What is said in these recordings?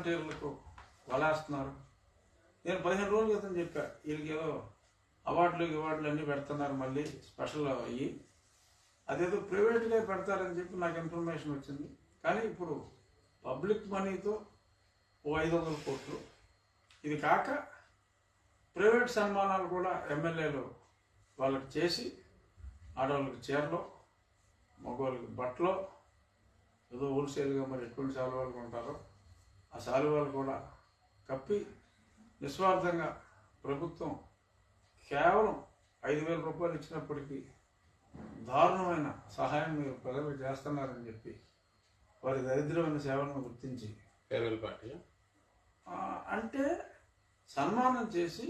వాలంటీర్లకు వలేస్తున్నారు? నేను పదిహేను రోజుల క్రితం చెప్పా వీళ్ళకి ఏదో అవార్డులు ఇవార్డులు అన్నీ పెడుతున్నారు మళ్ళీ స్పెషల్ అయ్యి. అదేదో ప్రైవేట్గా పెడతారని చెప్పి నాకు ఇన్ఫర్మేషన్ వచ్చింది. కానీ ఇప్పుడు పబ్లిక్ మనీతో ఓ ఐదు వందల కోట్లు. ఇది కాక ప్రైవేట్ సన్మానాలు కూడా ఎమ్మెల్యేలు వాళ్ళకి చేసి ఆడవాళ్ళకి చీరలో మగవాళ్ళకి బట్టలో ఏదో హోల్సేల్గా మరి ఎటువంటి సెలవులు ఉంటారో ఆ శాలువాలు కూడా కప్పి నిస్వార్థంగా ప్రభుత్వం కేవలం ఐదు వేల రూపాయలు ఇచ్చినప్పటికీ దారుణమైన సహాయం మీరు ప్రజలకు చేస్తున్నారని చెప్పి వారి దరిద్రమైన సేవలను గుర్తించి పార్టీ. అంటే సన్మానం చేసి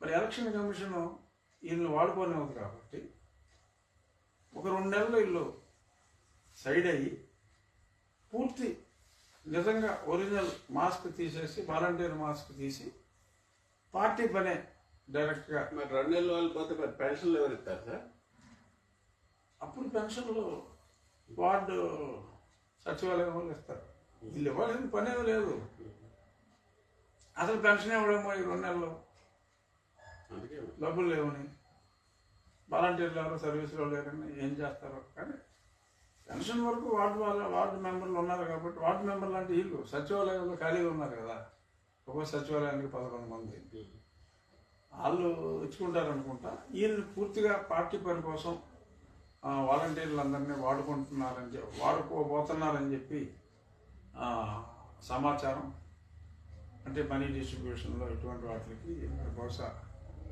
మరి ఎలక్షన్ కమిషన్ వీళ్ళని వాడుకోనివ్వదు కాబట్టి ఒక రెండు నెలలు వీళ్ళు సైడ్ అయ్యి పూర్తి నిజంగా ఒరిజినల్ మాస్క్ తీసేసి వాలంటీర్ మాస్క్ తీసి పార్టీ పనే డైరెక్ట్గా. మరి రెండు నెలల వాళ్ళు పోతే మరి పెన్షన్లు ఎవరు ఇస్తారు సార్? అప్పుడు పెన్షన్లు వార్డు సచివాలయం వాళ్ళు ఇస్తారు. వీళ్ళు ఇవ్వాల్సిన పని ఏమీ లేదు. అసలు పెన్షన్ ఇవ్వడమో ఈ రెండు నెలలు. డబ్బులు లేవని. వాలంటీర్లు ఎవరు సర్వీసులో లేరని ఏం చేస్తారో కానీ పెన్షన్ వరకు వార్డు వాళ్ళ వార్డు మెంబర్లు ఉన్నారు కాబట్టి వార్డు మెంబర్లు అంటే వీళ్ళు సచివాలయంలో ఖాళీగా ఉన్నారు కదా. ఒక సచివాలయానికి పదకొండు మంది. వాళ్ళు ఇచ్చుకుంటారు అనుకుంటా. వీళ్ళు పూర్తిగా పార్టీ పని కోసం వాలంటీర్లు వాలంటీర్లందరినీ వాడుకుంటున్నారని చెప్పి వాడుకోబోతున్నారని చెప్పి సమాచారం. అంటే మనీ డిస్ట్రిబ్యూషన్లో ఇటువంటి వాటికి బహుశా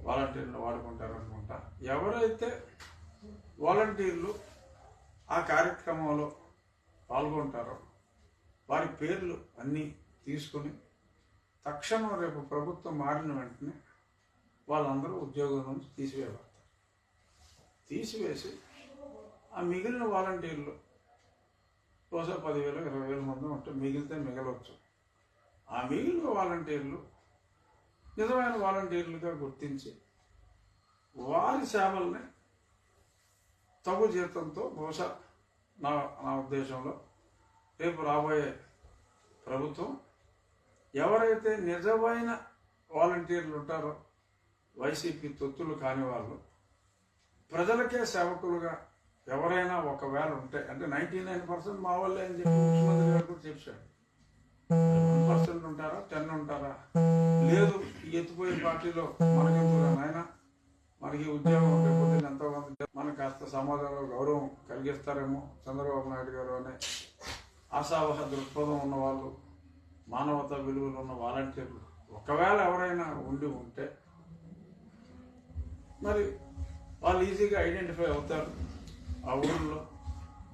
వాలంటీర్లు వాడుకుంటారు అనుకుంటా. ఎవరైతే వాలంటీర్లు ఆ కార్యక్రమంలో పాల్గొంటారో. వారి పేర్లు అన్నీ తీసుకుని తక్షణం రేపు ప్రభుత్వం మారిన వెంటనే వాళ్ళందరూ ఉద్యోగం నుంచి తీసివేయబడతారు. తీసివేసి ఆ మిగిలిన వాలంటీర్లు బహుశా పదివేలు ఇరవై వేల మంది ఉంటే మిగిలితే మిగలవచ్చు ఆ మిగిలిన వాలంటీర్లు నిజమైన వాలంటీర్లుగా గుర్తించి వారి సేవల్ని తగు జీతంతో బహుశా నా నా ఉద్దేశంలో రేపు రాబోయే ప్రభుత్వం ఎవరైతే నిజమైన వాలంటీర్లు ఉంటారో వైసీపీ తొత్తులు కాని వాళ్ళు ప్రజలకే సేవకులుగా ఎవరైనా ఒకవేళ ఉంటే అంటే నైంటీ నైన్ పర్సెంట్ మా వాళ్ళే అని చెప్పి ముఖ్యమంత్రి గారు కూడా చెప్పాడు వన్ పర్సెంట్ ఉంటారా టెన్ ఉంటారా? లేదు ఎత్తిపోయే పార్టీలో మనకెందుకు నాయన? మనకి ఉద్యోగం రేపు ఎంతో సమాజంలో గౌరవం కలిగిస్తారేమో చంద్రబాబు నాయుడు గారు అనే ఆశావహ దృక్పథం ఉన్న వాళ్ళు మానవతా విలువలు ఉన్న వాలంటీర్లు ఒకవేళ ఎవరైనా ఉండి ఉంటే మరి వాళ్ళు ఈజీగా ఐడెంటిఫై అవుతారు. ఆ ఊళ్ళో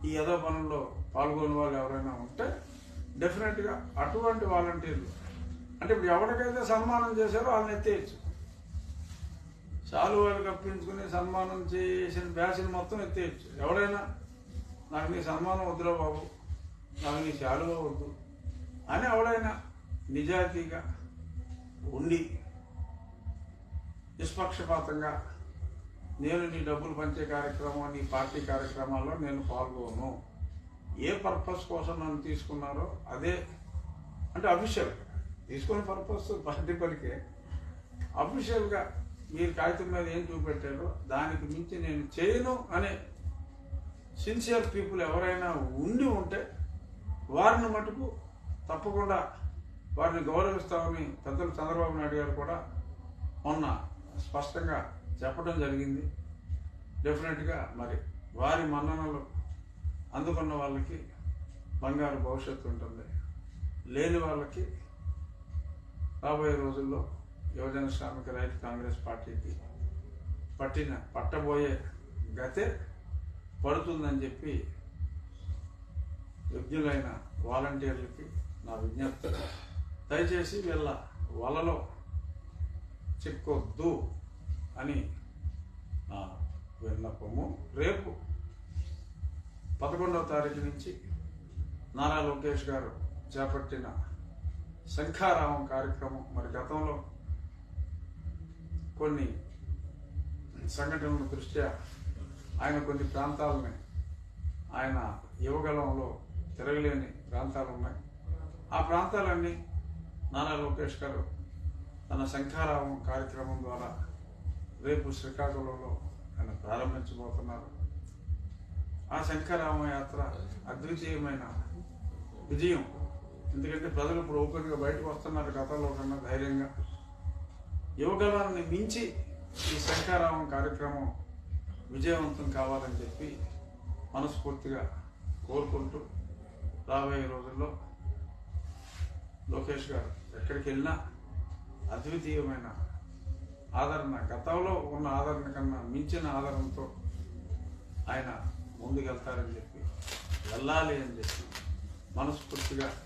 ఈ యథో పనుల్లో పాల్గొనే వాళ్ళు ఎవరైనా ఉంటే డెఫినెట్గా అటువంటి వాలంటీర్లు అంటే ఇప్పుడు ఎవరికైతే సన్మానం చేశారో వాళ్ళని ఎత్తేయచ్చు. శాలువాలు కప్పించుకుని సన్మానం చేసిన బ్యాసిన మొత్తం ఎత్తేయచ్చు. ఎవడైనా నాకు నీ సన్మానం వద్దురా బాబు నాకు నీ శాలువ వద్దు అని ఎవడైనా నిజాయితీగా ఉండి నిష్పక్షపాతంగా నేను నీ డబ్బులు పంచే కార్యక్రమం నీ పార్టీ కార్యక్రమాల్లో నేను పాల్గొను. ఏ పర్పస్ కోసం నన్ను తీసుకున్నారో అదే అంటే అఫీషియల్. తీసుకునే పర్పస్ పార్టీ పనికే. అఫీషియల్గా మీరు కాగితం మీద ఏం చూపెట్టారో దానికి మించి నేను చేయను అనే సిన్సియర్ పీపుల్ ఎవరైనా ఉండి ఉంటే వారిని మటుకు తప్పకుండా వారిని గౌరవిస్తామని పెద్దలు చంద్రబాబు నాయుడు గారు కూడా మొన్న స్పష్టంగా చెప్పడం జరిగింది. డెఫినెట్గా మరి వారి మన్ననలు అందుకున్న వాళ్ళకి బంగారు భవిష్యత్తు ఉంటుంది. లేని వాళ్ళకి రాబోయే రోజుల్లో యువజన శ్రామిక రైతు కాంగ్రెస్ పార్టీకి పట్టిన పట్టబోయే గతే పడుతుందని చెప్పి విజ్ఞులైన వాలంటీర్లకి నా విజ్ఞప్తి. దయచేసి వీళ్ళ వలలో చిక్కొద్దు అని నా విన్నపము. రేపు పదకొండవ తారీఖు నుంచి నారా లోకేష్ గారు చేపట్టిన శంఖారామం కార్యక్రమం మరి గతంలో కొన్ని సంఘటనల దృష్ట్యా ఆయన కొన్ని ప్రాంతాలని ఆయన యువగలంలో తిరగలేని ప్రాంతాలు ఉన్నాయి ఆ ప్రాంతాలన్నీ నానా లోకేష్ గారు తన శంఖారావం కార్యక్రమం ద్వారా రేపు శ్రీకాకుళంలో ఆయన ప్రారంభించబోతున్నారు. ఆ శంఖారామ యాత్ర అద్వితీయమైన విజయం. ఎందుకంటే ప్రజలు ఇప్పుడు ఓపెన్గా బయటకు వస్తున్నారు గతంలో కన్నా ధైర్యంగా. యువగలాన్ని మించి ఈ శంఖారావం కార్యక్రమం విజయవంతం కావాలని చెప్పి మనస్ఫూర్తిగా కోరుకుంటూ రాబోయే రోజుల్లో లోకేష్ గారు ఎక్కడికి వెళ్ళినా అద్వితీయమైన ఆదరణ గతంలో ఉన్న ఆదరణ కన్నా మించిన ఆదరణతో ఆయన ముందుకెళ్తారని చెప్పి వెళ్ళాలి అని చెప్పి మనస్ఫూర్తిగా